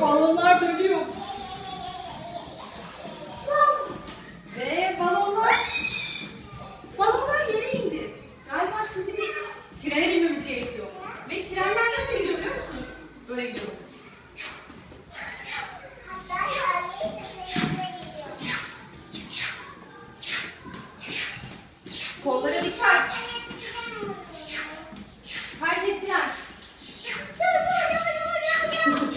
Balonlar dönüyor. Ve balonlar balonlar yere indi. Galiba şimdi bir trene binmemiz gerekiyor. Ve trenler nasıl gidiyor biliyor musunuz? Böyle gidiyor.